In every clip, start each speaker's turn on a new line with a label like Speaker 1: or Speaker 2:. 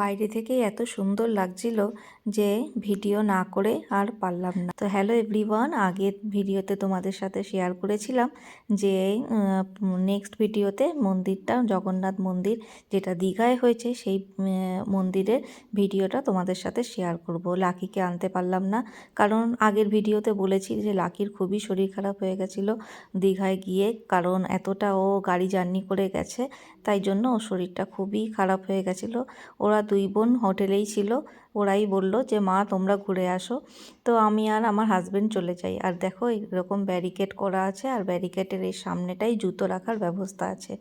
Speaker 1: বাইরে থেকে এত সুন্দর লাগছিল যে ভিডিও না করে আর পারলাম না। তো হ্যালো এভরিওয়ান আগের ভিডিওতে তোমাদের সাথে শেয়ার করেছিলাম যে নেক্সট ভিডিওতে মন্দিরটা, জগন্নাথ মন্দির যেটা দীঘায় হয়েছে সেই মন্দিরের ভিডিওটা তোমাদের সাথে শেয়ার করব। লাকিকে আনতে পারলাম না, কারণ আগের ভিডিওতে বলেছি যে লাকির খুবই শরীর খারাপ হয়ে গেছিল দীঘায় গিয়ে, কারণ এতটা ও গাড়ি জার্নি করে গেছে, তাই জন্য ওর শরীরটা খুবই খারাপ হয়ে গেছিল। ওরা দুই বোন হোটেলেই ছিল, ওরাই বলল যে, মা, তোমরা ঘুরে আসো। তো আমি আর আমার হাজবেন্ড চলে যাই। আর দেখো, এরকম ব্যারিকেড করা আছে আর ব্যারিকেডের এই সামনেটাই জুতো রাখার ব্যবস্থা আছে।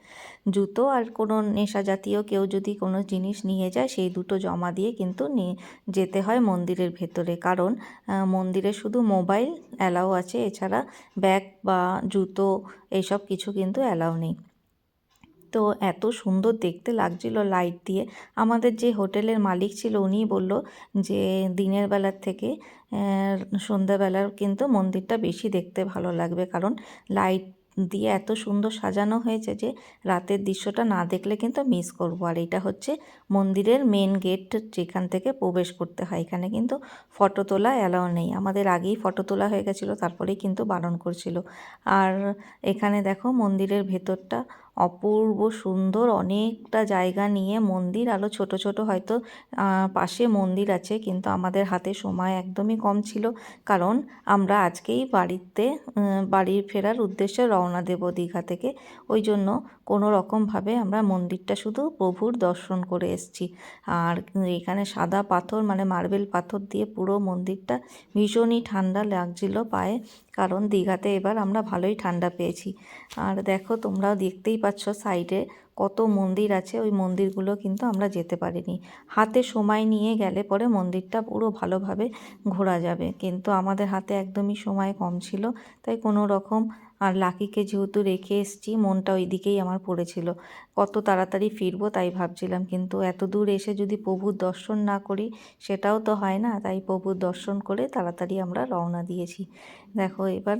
Speaker 1: জুতো আর কোনো নেশা জাতীয় কেউ যদি কোনো জিনিস নিয়ে যায়, সেই দুটো জমা দিয়ে কিন্তু যেতে হয় মন্দিরের ভেতরে। কারণ মন্দিরে শুধু মোবাইল অ্যালাউ আছে, এছাড়া ব্যাগ বা জুতো এইসব কিছু কিন্তু অ্যালাউ নেই। তো এত সুন্দর দেখতে লাগছিল লাইট দিয়ে। আমাদের যে হোটেলের মালিক ছিল, উনিই বলল যে দিনের বেলার থেকে সন্ধ্যাবেলার কিন্তু মন্দিরটা বেশি দেখতে ভালো লাগবে। কারণ লাইট দিয়ে এত সুন্দর সাজানো হয়েছে যে রাতের দৃশ্যটা না দেখলে কিন্তু মিস করব। আর এটা হচ্ছে মন্দিরের মেন গেট যেখান থেকে প্রবেশ করতে হয়। এখানে কিন্তু ফটো তোলা অ্যালাও নেই। আমাদের আগেই ফটো তোলা হয়ে গেছিল, তারপরেই কিন্তু বারণ করছিল। আর এখানে দেখো মন্দিরের ভেতরটা অপূর্ব সুন্দর অনেকটা জায়গা নিয়ে মন্দির। আরও ছোট ছোট হয়তো পাশে মন্দির আছে, কিন্তু আমাদের হাতে সময় একদমই কম ছিল। কারণ আমরা আজকেই বাড়িতে বাড়ি ফেরার উদ্দেশ্যে রওনা দেব দীঘা থেকে। ওই জন্য কোনো রকমভাবে আমরা মন্দিরটা শুধু প্রভুর দর্শন করে এসছি। আর এখানে সাদা পাথর মানে মার্বেল পাথর দিয়ে পুরো মন্দিরটা ভীষণই ঠান্ডা লাগছিল পায়ে। কারণ দীঘাতে এবার আমরা ভালোই ঠান্ডা পেয়েছি। আর দেখো তোমরাও দেখতেই পাচ্ছ সাইডে, কত মন্দির আছে, ওই মন্দিরগুলো কিন্তু আমরা যেতে পারিনি। হাতে সময় নিয়ে গেলে পরে মন্দিরটা পুরো ভালোভাবে ঘোরা যাবে। কিন্তু আমাদের হাতে একদমই সময় কম ছিল, তাই কোনো রকম আর লাকিকে যেহেতু রেখে এসেছি, মনটা ওই দিকেই আমার পড়েছিল। কত তাড়াতাড়ি ফিরবো তাই ভাবছিলাম, কিন্তু এত দূর এসে যদি প্রভুর দর্শন না করি, সেটাও তো হয় না, তাই প্রভুর দর্শন করে তাড়াতাড়ি আমরা রওনা দিয়েছি। দেখো এবার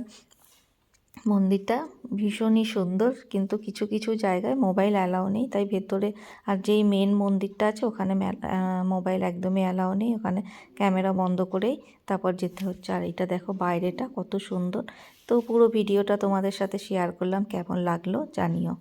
Speaker 1: মন্দিরটা ভীষণই সুন্দর, কিন্তু কিছু কিছু জায়গায় মোবাইল অ্যালাও নেই, তাই ভেতরে আর যেই মেন মন্দিরটা আছে ওখানে মোবাইল একদমই অ্যালাও নেই, ওখানে ক্যামেরা বন্ধ করেই তারপর যেতে হচ্ছে। আর এটা দেখো বাইরেটা কত সুন্দর। তো পুরো ভিডিওটা তোমাদের সাথে শেয়ার করলাম, কেমন লাগল জানিও।